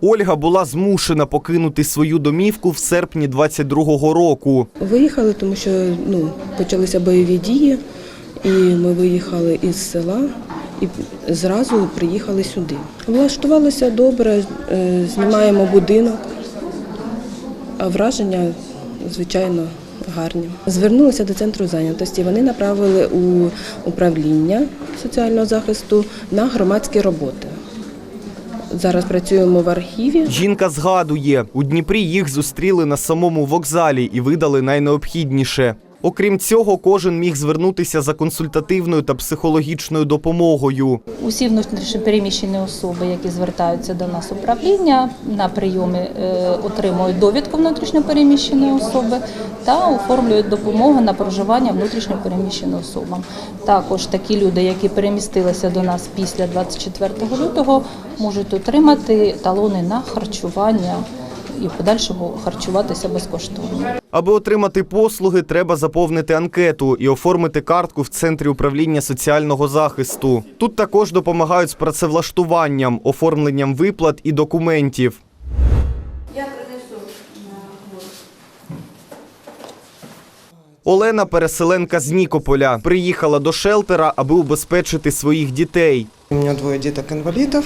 Ольга була змушена покинути свою домівку в серпні 22-го року. Виїхали, тому що ну, почалися бойові дії, і ми виїхали із села і зразу приїхали сюди. Влаштувалося добре, е, знімаємо будинок, а враження, звичайно, гарні. Звернулися до центру зайнятості. Вони направили у управління соціального захисту на громадські роботи. Зараз працюємо в архіві. Жінка згадує, у Дніпрі їх зустріли на самому вокзалі і видали найнеобхідніше. Окрім цього, кожен міг звернутися за консультативною та психологічною допомогою. Усі внутрішньопереміщені особи, які звертаються до нас управління на прийоми, е, отримують довідку внутрішньопереміщеної особи та оформлюють допомогу на проживання внутрішньопереміщеним особам. Також такі люди, які перемістилися до нас після 24 лютого, можуть отримати талони на харчування і в подальшому харчуватися безкоштовно. Аби отримати послуги, треба заповнити анкету і оформити картку в центрі управління соціального захисту. Тут також допомагають з працевлаштуванням, оформленням виплат і документів. Олена, переселенка з Нікополя, приїхала до шелтера, аби убезпечити своїх дітей. У меня двое деток-инвалидов.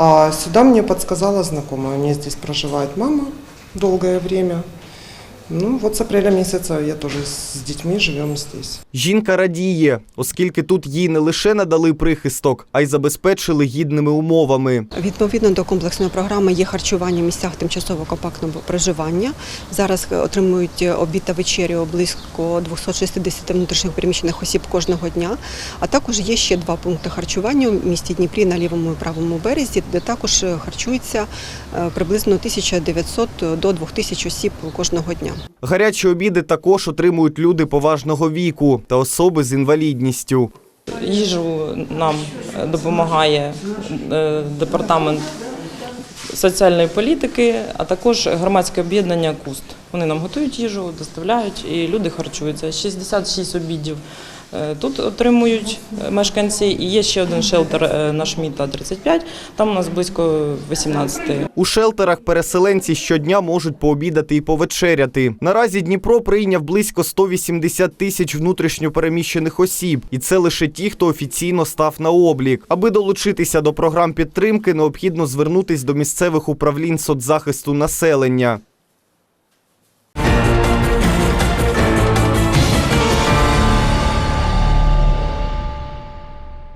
А сюда мне подсказала знакомая. У меня здесь проживает мама долгое время. Ну, вот с апреля месяца я тоже с детьми живем здесь. Жінка радіє, оскільки тут їй не лише надали прихисток, а й забезпечили гідними умовами. Відповідно до комплексної програми є харчування в місцях тимчасово компактного проживання. Зараз е, отримують обід та вечерю близько 260 внутрішньо переміщених осіб кожного дня. А також є ще два пункти харчування в місті Дніпрі на лівому і правому березі, де також е, харчується е, приблизно 1900 до 2000 осіб кожного дня. Гарячі обіди також отримують люди поважного віку та особи з інвалідністю. Їжу нам е, допомагає е, департамент соціальної політики, а також громадське об'єднання КУСТ. Вони нам готують їжу, доставляють і люди харчуються. 66 обідів тут отримують е, мешканці. І є ще один шелтер е, наш міта 35, там у нас близько 18. У шелтерах переселенці щодня можуть пообідати і повечеряти. Наразі Дніпро прийняв близько 180 тисяч внутрішньопереміщених осіб, і це лише ті, хто офіційно став на облік. Аби долучитися до програм підтримки, необхідно звернутись до місцевих управлінь соцзахисту населення.